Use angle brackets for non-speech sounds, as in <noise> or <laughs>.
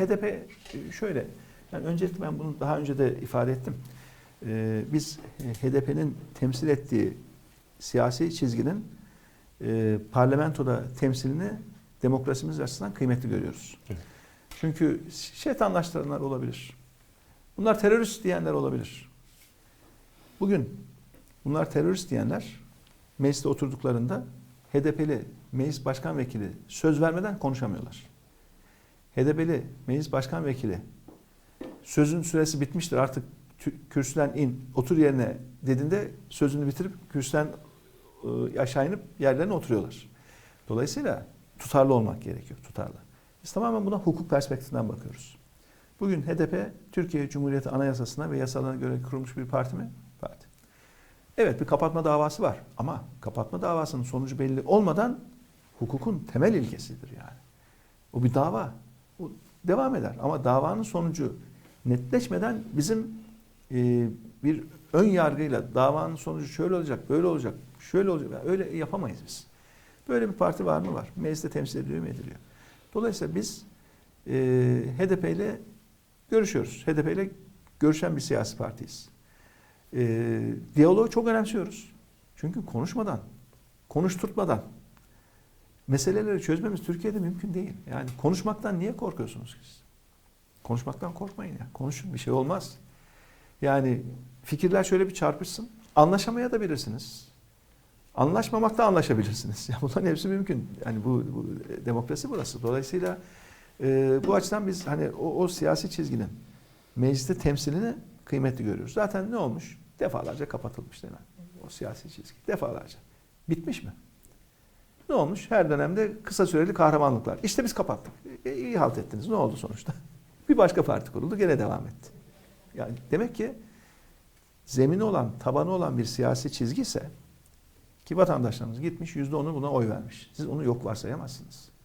HDP e, şöyle, yani öncelikle ben bunu daha önce de ifade ettim. Ee, biz HDP'nin temsil ettiği siyasi çizginin e, parlamentoda temsilini demokrasimiz açısından kıymetli görüyoruz. Evet. Çünkü şeytanlaştıranlar olabilir. Bunlar terörist diyenler olabilir. Bugün bunlar terörist diyenler mecliste oturduklarında HDP'li meclis başkan vekili söz vermeden konuşamıyorlar. HDP'li meclis başkan vekili sözün süresi bitmiştir artık kürsüden in otur yerine dediğinde sözünü bitirip kürsüden e, aşağı inip yerlerine oturuyorlar. Dolayısıyla tutarlı olmak gerekiyor tutarlı. Biz tamamen buna hukuk perspektifinden bakıyoruz. Bugün HDP Türkiye Cumhuriyeti Anayasasına ve yasalarına göre kurulmuş bir parti mi? Parti. Evet bir kapatma davası var ama kapatma davasının sonucu belli olmadan hukukun temel ilkesidir yani. O bir dava. O devam eder ama davanın sonucu netleşmeden bizim e, bir ön yargıyla davanın sonucu şöyle olacak, böyle olacak, şöyle olacak. Yani öyle yapamayız biz. Böyle bir parti var mı? Var. Mecliste temsil ediliyor mu? Ediliyor. Dolayısıyla biz e, HDP ile görüşüyoruz. HDP ile görüşen bir siyasi partiyiz. E, diyaloğu çok önemsiyoruz. Çünkü konuşmadan, konuşturtmadan meseleleri çözmemiz Türkiye'de mümkün değil. Yani konuşmaktan niye korkuyorsunuz siz? Konuşmaktan korkmayın ya. Konuşun bir şey olmaz. Yani fikirler şöyle bir çarpışsın. Anlaşamaya da bilirsiniz. Anlaşmamakta anlaşabilirsiniz. <laughs> Ya bunların hepsi mümkün. Yani bu, bu demokrasi burası. Dolayısıyla e, bu açıdan biz hani o, o siyasi çizginin mecliste temsilini kıymetli görüyoruz. Zaten ne olmuş? Defalarca kapatılmış mi? O siyasi çizgi. Defalarca. Bitmiş mi? Ne olmuş? Her dönemde kısa süreli kahramanlıklar. İşte biz kapattık. E, iyi halt ettiniz. Ne oldu sonuçta? <laughs> Bir başka parti kuruldu. Gene devam etti. Yani demek ki zemini olan, tabanı olan bir siyasi çizgi ise ki vatandaşlarımız gitmiş yüzde onu buna oy vermiş. Siz onu yok varsayamazsınız.